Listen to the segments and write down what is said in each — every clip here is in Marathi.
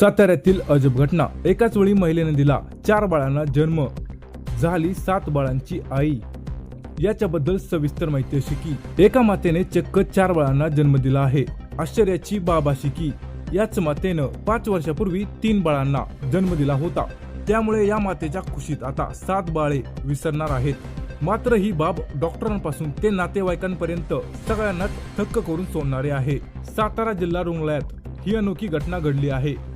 साताऱ्यातील अजब घटना. एकाच वेळी महिलेने दिला चार बाळांना जन्म. झाली सात बाळांची आई. याच्याबद्दल सविस्तर माहिती अशी की एका मातेने चक्क चार बाळांना जन्म दिला आहे. आश्चर्याची बाब अशी की याच मातेनं पाच वर्षापूर्वी तीन बाळांना जन्म दिला होता. त्यामुळे या मातेच्या खुशीत आता सात बाळे विसरणार आहेत. मात्र ही बाब डॉक्टरांपासून ते नातेवाईकांपर्यंत सगळ्यांनाच थक्क करून सोडणारे आहे. सातारा जिल्हा रुग्णालयात ही अनोखी घटना घडली आहे.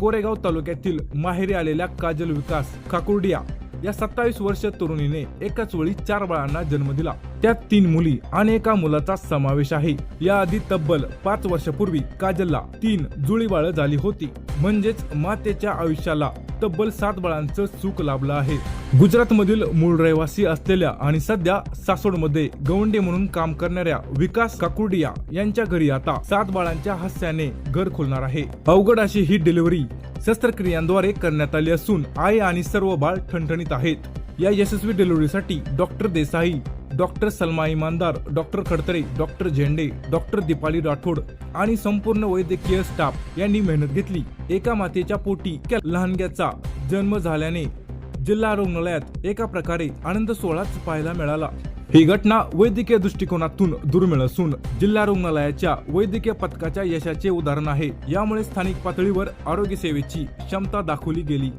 कोरेगाव तालुक्यातील माहेरी आलेल्या काजल विकास काकुर्डिया या सत्तावीस वर्ष तरुणीने एकाच वेळी चार बाळांना जन्म दिला. त्यात तीन मुली आणि एका मुलाचा समावेश आहे. याआधी तब्बल पाच वर्षापूर्वी काजलला तीन जुळी बाळ झाली होती. म्हणजेच मातेच्या आयुष्याला तब्बल सात बळांचं चूक लाभलं आहे. गुजरात मधील मूळ रहिवासी असलेल्या आणि सध्या सासोडमध्ये गवंडे म्हणून काम करणाऱ्या विकास काकुर्डिया यांच्या घरी आता सात बाळांच्या हास्याने घर खोलणार आहे. अवघड अशी ही डिलिव्हरी शस्त्रक्रियांद्वारे करण्यात आली असून आई आणि सर्व बाळ ठणठणीत आहेत. या यशस्वी डिलिव्हरीसाठी doctor Desai doctor Salma Imandar doctor Khadtare doctor Zende doctor Deepali Rathod आणि संपूर्ण वैद्यकीय स्टाफ यांनी मेहनत घेतली. एका मातेच्या पोटी इतक्या लहानग्याचा जन्म झाल्याने जिल्हा रुग्णालयात एका प्रकारे आनंद सोहळाच पाहायला मिळाला. ही घटना वैद्यकीय दृष्टिकोनातून दुर्मिळ असून जिल्हा रुग्णालयाच्या वैद्यकीय पथकाच्या यशाचे उदाहरण आहे. यामुळे स्थानिक पातळीवर आरोग्य सेवेची क्षमता दाखवली गेली.